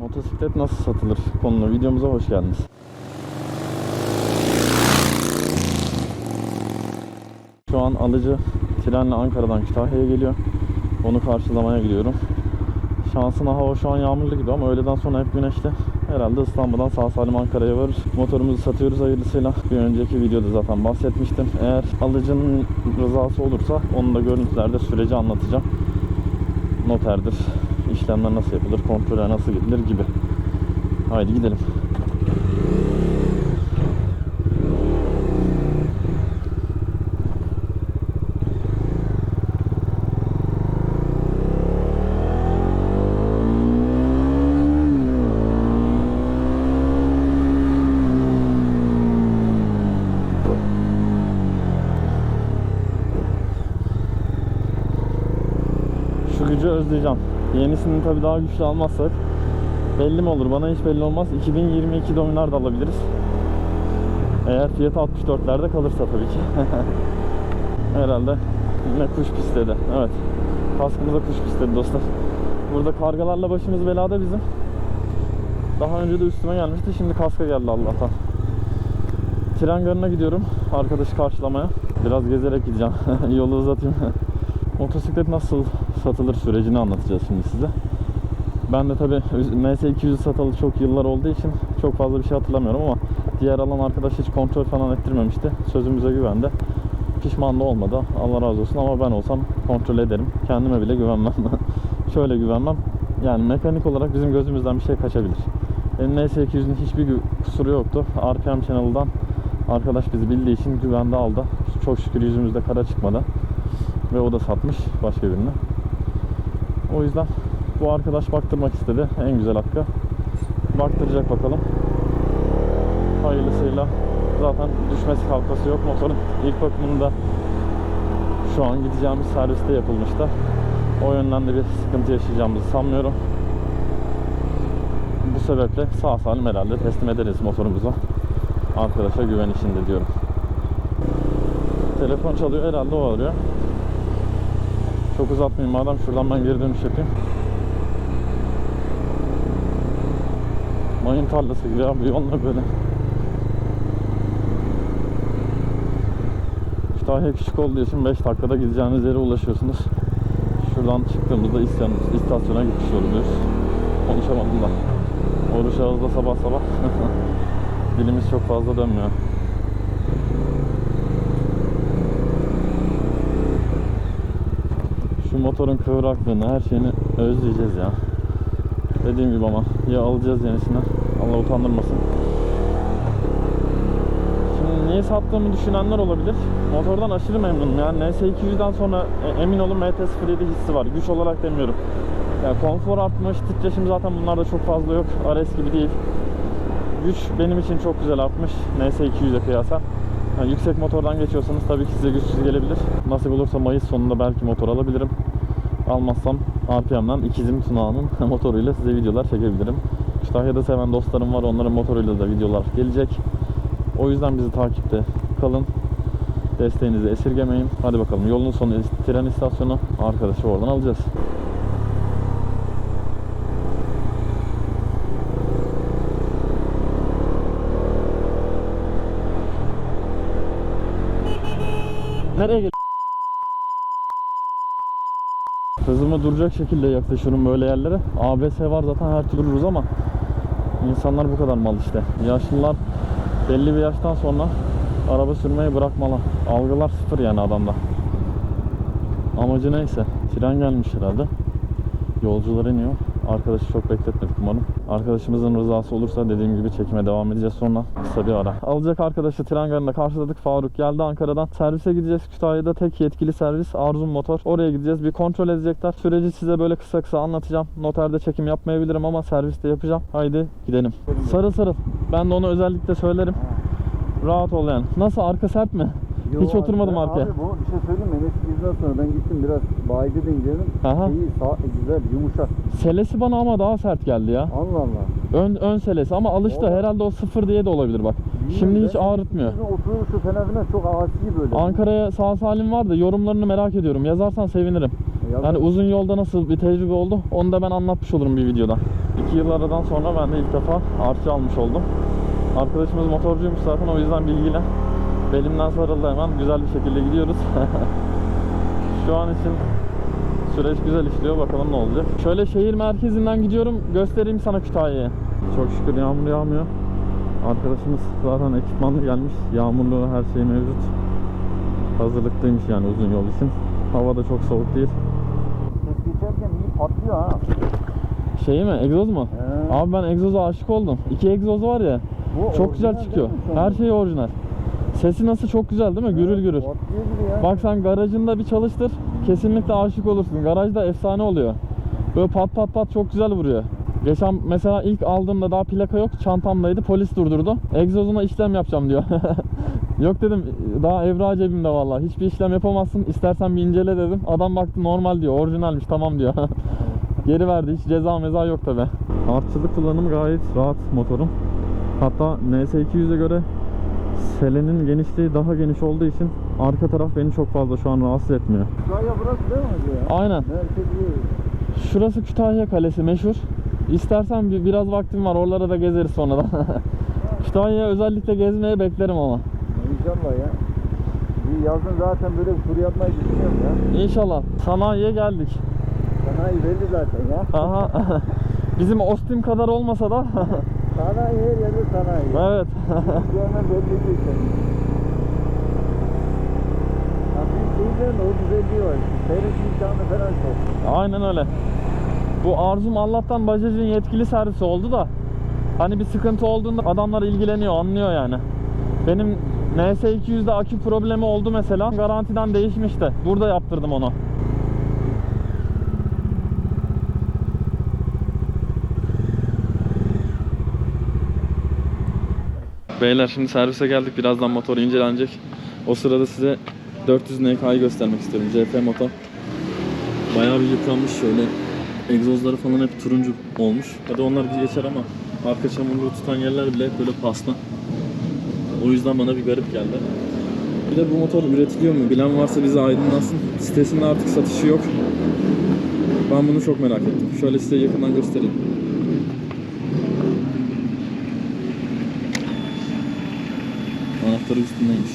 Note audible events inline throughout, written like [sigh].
Motosiklet nasıl satılır konulu videomuza hoş geldiniz. Şu an alıcı trenle Ankara'dan Kütahya'ya geliyor. Onu karşılamaya gidiyorum. Şansına hava şu an yağmurlu gibi ama öğleden sonra hep güneşli. Herhalde İstanbul'dan sağ salim Ankara'ya varır. Motorumuzu satıyoruz hayırlısıyla. Bir önceki videoda zaten bahsetmiştim. Eğer alıcının rızası olursa onun da görüntülerde süreci anlatacağım. Noterdir, işlemler nasıl yapılır, kontrole nasıl gidilir gibi. Haydi gidelim. Şu gücü özleyeceğim. Yenisini tabii daha güçlü almazsak belli mi olur? Bana hiç belli olmaz. 2022'de oynar da alabiliriz. Eğer fiyatı 64'lerde kalırsa tabii ki. [laughs] Herhalde yine kuş pisledi. Evet. Kaskımıza kuş pisledi dostlar. Burada kargalarla başımız belada bizim. Daha önce de üstüme gelmişti. Şimdi kaska geldi Allah'tan. Tren garına gidiyorum. Arkadaşı karşılamaya. Biraz gezerek gideceğim. [laughs] Yolu uzatayım. [laughs] Motosiklet nasıl satılır sürecini anlatacağız şimdi size. Ben de tabi MS200 satalı çok yıllar olduğu için çok fazla bir şey hatırlamıyorum ama diğer alan arkadaş hiç kontrol falan ettirmemişti. Sözümüze güvendi. Pişman da olmadı. Allah razı olsun ama ben olsam kontrol ederim. Kendime bile güvenmem. [laughs] Şöyle güvenmem. Yani mekanik olarak bizim gözümüzden bir şey kaçabilir. Benim NS200'ün hiçbir kusuru yoktu. RPM Channel'dan arkadaş bizi bildiği için güvende aldı. Çok şükür yüzümüzde kara çıkmadı. Ve o da satmış başka birine. O yüzden bu arkadaş baktırmak istedi. En güzel hakkı. Baktıracak bakalım. Hayırlısıyla zaten düşmesi kalkması yok motorun. İlk bakımında şu an gideceğimiz serviste yapılmıştı. O yönden de bir sıkıntı yaşayacağımızı sanmıyorum. Bu sebeple sağ salim herhalde teslim ederiz motorumuzu. Arkadaşa güven içinde diyorum. Telefon çalıyor herhalde o arıyor. Çok uzatmayayım madem şuradan ben geri dönüş yapayım. Mayın tarlası gibi abi yolla böyle. Kütahya küçük olduğu için 5 dakikada gideceğiniz yere ulaşıyorsunuz. Şuradan çıktığımızda isyan, istasyona gitmiş oluyoruz. Konuşamadım da. Oruç ağızda sabah sabah. [laughs] Dilimiz çok fazla dönmüyor. Şu motorun kıvraklığını, her şeyini özleyeceğiz ya. Dediğim gibi ama ya alacağız yenisini. Allah utandırmasın. Şimdi niye sattığımı düşünenler olabilir. Motordan aşırı memnunum. Yani NS200'den sonra e, emin olun MT-07 hissi var. Güç olarak demiyorum. Yani konfor artmış, titreşim zaten bunlarda çok fazla yok. RS gibi değil. Güç benim için çok güzel artmış NS200'e kıyasla. Yani yüksek motordan geçiyorsanız tabii ki size güçsüz gelebilir. Nasip olursa Mayıs sonunda belki motor alabilirim. Almazsam RPM'den ikizim Tuna'nın [laughs] motoruyla size videolar çekebilirim. Kütahya'da seven dostlarım var. Onların motoruyla da videolar gelecek. O yüzden bizi takipte kalın. Desteğinizi esirgemeyin. Hadi bakalım yolun sonu tren istasyonu. Arkadaşı oradan alacağız. Nereye gel? Hızımı duracak şekilde yaklaşıyorum böyle yerlere. ABS var zaten her türlü dururuz ama insanlar bu kadar mal işte. Yaşlılar belli bir yaştan sonra araba sürmeyi bırakmalı. Algılar sıfır yani adamda. Amacı neyse. Tren gelmiş herhalde. Yolcular iniyor. Arkadaşı çok bekletmedik umarım. Arkadaşımızın rızası olursa dediğim gibi çekime devam edeceğiz sonra. Kısa bir ara. Alacak arkadaşı tren garında karşıladık. Faruk geldi Ankara'dan. Servise gideceğiz. Kütahya'da tek yetkili servis Arzum Motor. Oraya gideceğiz. Bir kontrol edecekler. Süreci size böyle kısa kısa anlatacağım. Noterde çekim yapmayabilirim ama serviste yapacağım. Haydi gidelim. Sarıl sarıl. Ben de onu özellikle söylerim. Rahat ol yani. Nasıl arka sert mi? Hiç oturmadım abi, arkaya. Abi bu bir şey söyleyeyim mi? MS200'den sonra ben gittim biraz bayide de inceledim. Aha. İyi, sağ, güzel, yumuşak. Selesi bana ama daha sert geldi ya. Allah Allah. Ön ön selesi ama alıştı. Oğlum. Herhalde o sıfır diye de olabilir bak. Şimdi hiç ağrıtmıyor. Oturuşu falan filan çok asi böyle. Ankara'ya sağ salim var da yorumlarını merak ediyorum. Yazarsan sevinirim. Yazın. Yani uzun yolda nasıl bir tecrübe oldu onu da ben anlatmış olurum bir videoda. İki yıl aradan sonra ben de ilk defa arçı almış oldum. Arkadaşımız motorcuymuş zaten o yüzden bilgiyle belimden sarıldı hemen güzel bir şekilde gidiyoruz. [laughs] Şu an için süreç güzel işliyor bakalım ne olacak. Şöyle şehir merkezinden gidiyorum göstereyim sana Kütahya'yı. Çok şükür yağmur yağmıyor. Arkadaşımız zaten ekipmanlı gelmiş. Yağmurlu her şey mevcut. Hazırlıklıymış yani uzun yol için. Hava da çok soğuk değil. Ses geçerken iyi patlıyor ha. Şeyi mi? Egzoz mu? He. Abi ben egzoza aşık oldum. İki egzoz var ya. Bu Çok güzel çıkıyor. Her şey orijinal. Sesi nasıl çok güzel değil mi? Gürül gürül. Ya. Bak sen garajında bir çalıştır. Kesinlikle aşık olursun. Garajda efsane oluyor. Böyle pat pat pat çok güzel vuruyor. Geçen mesela ilk aldığımda daha plaka yok. Çantamdaydı. Polis durdurdu. Egzozuna işlem yapacağım diyor. [laughs] yok dedim daha evra cebimde vallahi. Hiçbir işlem yapamazsın. İstersen bir incele dedim. Adam baktı normal diyor. Orijinalmiş tamam diyor. [laughs] Geri verdi. Hiç ceza meza yok tabi. Artçılık kullanımı gayet rahat motorum. Hatta NS200'e göre selenin genişliği daha geniş olduğu için arka taraf beni çok fazla şu an rahatsız etmiyor. Kütahya burası değil mi ya? Aynen. Şurası Kütahya Kalesi meşhur. İstersen bir, biraz vaktim var oralara da gezeriz sonradan. [laughs] Kütahya'ya özellikle gezmeye beklerim ama. İnşallah ya. Bir yazın zaten böyle bir tur yapmayı düşünüyorum ya. İnşallah. Sanayiye geldik. Sanayi belli zaten ya. Aha. [laughs] Bizim Ostim kadar olmasa da [laughs] Sanayi her yerde sanayi. evet. Görmem belli değil senin. Büyük şehirlerin o var. Seyret imkanı falan çok. Aynen öyle. Bu Arzum Allah'tan Bajaj'ın yetkili servisi oldu da hani bir sıkıntı olduğunda adamlar ilgileniyor, anlıyor yani. Benim NS200'de akü problemi oldu mesela. Garantiden değişmişti. Burada yaptırdım onu. Beyler şimdi servise geldik. Birazdan motor incelenecek. O sırada size 400 NK'yı göstermek istiyorum. CF motor. Bayağı bir yıpranmış şöyle. Egzozları falan hep turuncu olmuş. Hadi onlar bir geçer ama arka çamurluğu tutan yerler bile böyle paslı. O yüzden bana bir garip geldi. Bir de bu motor üretiliyor mu? Bilen varsa bize aydınlansın. Sitesinde artık satışı yok. Ben bunu çok merak ettim. Şöyle size yakından göstereyim. Anahtarı üstündeymiş.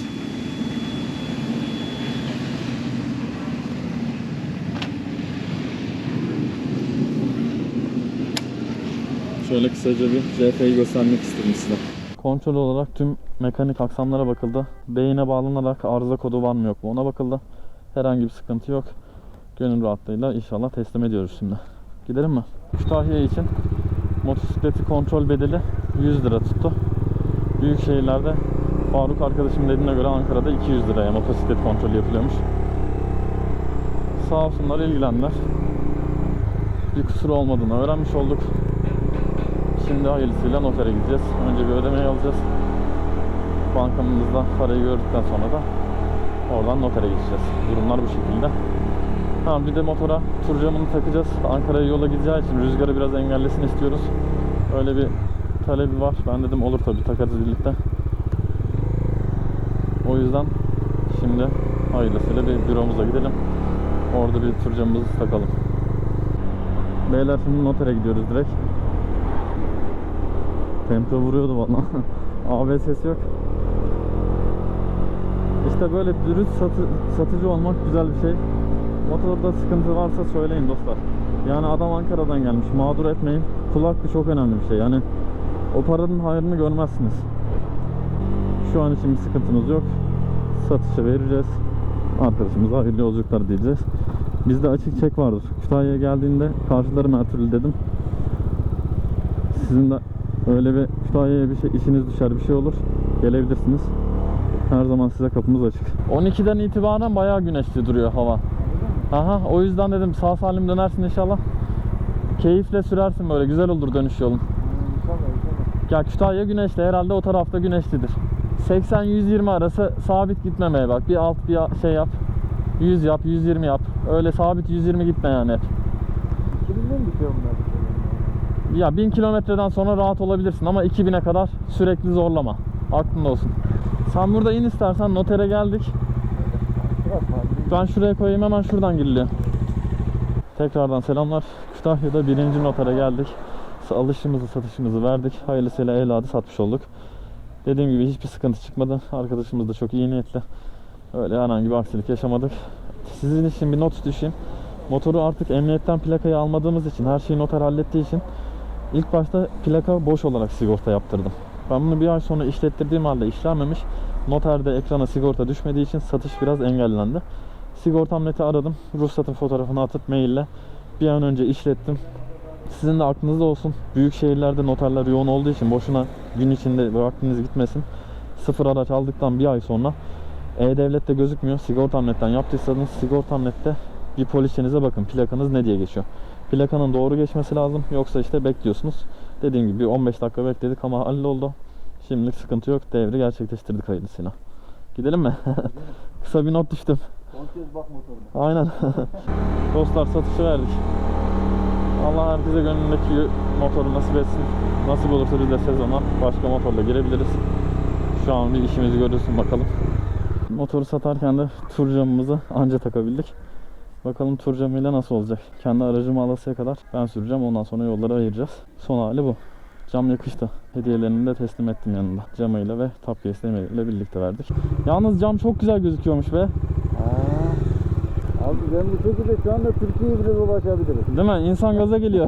Şöyle kısaca bir CF'yi göstermek istedim size. Kontrol olarak tüm mekanik aksamlara bakıldı. Beyine bağlanarak arıza kodu var mı yok mu ona bakıldı. Herhangi bir sıkıntı yok. Gönül rahatlığıyla inşallah teslim ediyoruz şimdi. Gidelim mi? Kütahya için motosikleti kontrol bedeli 100 lira tuttu. Büyük şehirlerde Faruk arkadaşım dediğine göre Ankara'da 200 liraya motosiklet kontrolü yapılıyormuş. Sağ olsunlar ilgilendiler. Bir kusur olmadığını öğrenmiş olduk. Şimdi hayırlısıyla notere gideceğiz. Önce bir ödemeyi alacağız. Bankamızda parayı gördükten sonra da oradan notere gideceğiz. Durumlar bu şekilde. Ha bir de motora tur camını takacağız. Ankara'ya yola gideceği için rüzgarı biraz engellesin istiyoruz. Öyle bir talebi var. Ben dedim olur tabii takarız birlikte. O yüzden şimdi hayırlısıyla bir büromuza gidelim. Orada bir tur camımızı takalım. Beyler şimdi notere gidiyoruz direkt. Tempo vuruyordu valla. [laughs] AB sesi yok. İşte böyle dürüst satı- satıcı olmak güzel bir şey. Motorda sıkıntı varsa söyleyin dostlar. Yani adam Ankara'dan gelmiş. Mağdur etmeyin. Kul hakkı çok önemli bir şey. Yani o paranın hayrını görmezsiniz. Şu an için bir sıkıntımız yok. Satışa vereceğiz. Arkadaşımıza hayırlı yolculuklar diyeceğiz. Bizde açık çek vardır. Kütahya'ya geldiğinde karşılarım her türlü dedim. Sizin de öyle bir Kütahya'ya bir şey işiniz düşer bir şey olur. Gelebilirsiniz. Her zaman size kapımız açık. 12'den itibaren bayağı güneşli duruyor hava. Aha o yüzden dedim sağ salim dönersin inşallah. Keyifle sürersin böyle güzel olur dönüş yolun. Ya Kütahya güneşli herhalde o tarafta güneşlidir. 80-120 arası sabit gitmemeye bak. Bir alt bir şey yap. 100 yap, 120 yap. Öyle sabit 120 gitme yani hep. 2000'den bitiyor bunlar. Ya 1000 kilometreden sonra rahat olabilirsin ama 2000'e kadar sürekli zorlama. Aklında olsun. Sen burada in istersen notere geldik. Ben şuraya koyayım hemen şuradan giriliyor. Tekrardan selamlar. Kütahya'da birinci notara geldik. Alışımızı satışımızı verdik. Hayırlısıyla evladı satmış olduk. Dediğim gibi hiçbir sıkıntı çıkmadı. Arkadaşımız da çok iyi niyetli. Öyle herhangi bir aksilik yaşamadık. Sizin için bir not düşeyim. Motoru artık emniyetten plakayı almadığımız için, her şeyi noter hallettiği için ilk başta plaka boş olarak sigorta yaptırdım. Ben bunu bir ay sonra işlettirdiğim halde işlenmemiş. Noterde ekrana sigorta düşmediği için satış biraz engellendi. Sigortam neti aradım. Ruhsatın fotoğrafını atıp maille bir an önce işlettim. Sizin de aklınızda olsun. Büyük şehirlerde noterler yoğun olduğu için boşuna gün içinde vaktiniz gitmesin. Sıfır araç aldıktan bir ay sonra E-Devlet'te gözükmüyor. Sigortam.net'ten yaptıysanız Sigortam.net'te bir poliçenize bakın. Plakanız ne diye geçiyor. Plakanın doğru geçmesi lazım. Yoksa işte bekliyorsunuz. Dediğim gibi bir 15 dakika bekledik ama halloldu. Şimdilik sıkıntı yok. Devri gerçekleştirdik hayırlısıyla. Gidelim mi? [laughs] Kısa bir not düştüm. Son kez bak motoruna. Aynen. [laughs] Dostlar satışı verdik. Allah herkese gönlündeki motoru nasip etsin. Nasip olursa biz de sezona başka motorla girebiliriz. Şu an bir işimizi görürsün bakalım. Motoru satarken de tur camımızı anca takabildik. Bakalım tur camıyla nasıl olacak. Kendi aracımı alasıya kadar ben süreceğim. Ondan sonra yolları ayıracağız. Son hali bu. Cam yakıştı. Hediyelerini de teslim ettim yanında. Camıyla ve tapyesi ile birlikte verdik. Yalnız cam çok güzel gözüküyormuş be. Ben bu şekilde şu anda Türkiye'yi bile dolaşabiliriz. Değil mi? İnsan gaza geliyor.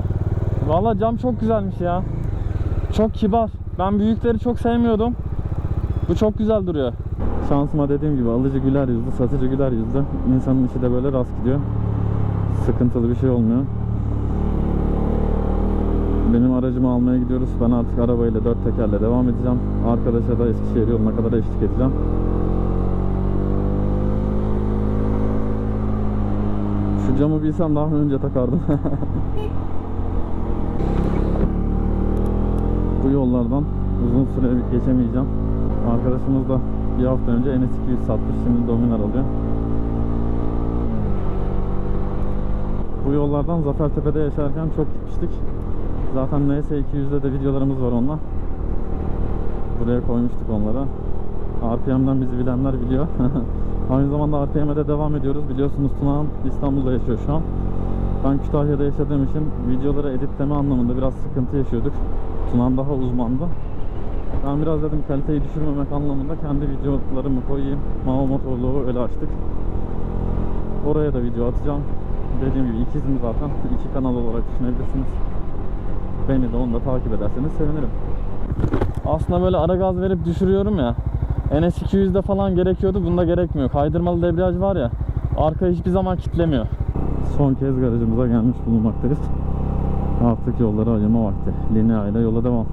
[laughs] Valla cam çok güzelmiş ya. Çok kibar. Ben büyükleri çok sevmiyordum. Bu çok güzel duruyor. Şansıma dediğim gibi alıcı güler yüzlü, satıcı güler yüzlü. İnsanın işi de böyle rast gidiyor. Sıkıntılı bir şey olmuyor. Benim aracımı almaya gidiyoruz. Ben artık arabayla dört tekerle devam edeceğim. Arkadaşa da Eskişehir yoluna kadar eşlik edeceğim. Camı bilsem daha önce takardım. [laughs] Bu yollardan uzun süre geçemeyeceğim. Arkadaşımız da bir hafta önce NS200 satmış. Şimdi Dominar alıyor. Bu yollardan Zafertepe'de yaşarken çok gitmiştik. Zaten NS200'de de videolarımız var onunla. Buraya koymuştuk onlara. RPM'den bizi bilenler biliyor. [laughs] Aynı zamanda RPM'e de devam ediyoruz. Biliyorsunuz Tunağan İstanbul'da yaşıyor şu an. Ben Kütahya'da yaşadığım için videoları editleme anlamında biraz sıkıntı yaşıyorduk. Tunağan daha uzmandı. Ben biraz dedim kaliteyi düşürmemek anlamında kendi videolarımı koyayım. Mao motorluğu öyle açtık. Oraya da video atacağım. Dediğim gibi ikizim zaten. iki kanal olarak düşünebilirsiniz. Beni de onu da takip ederseniz sevinirim. Aslında böyle ara gaz verip düşürüyorum ya. NS200'de falan gerekiyordu. Bunda gerekmiyor. Kaydırmalı debriyaj var ya. Arka hiçbir zaman kitlemiyor. Son kez garajımıza gelmiş bulunmaktayız. Artık yolları ayırma vakti. Linea ile yola devam.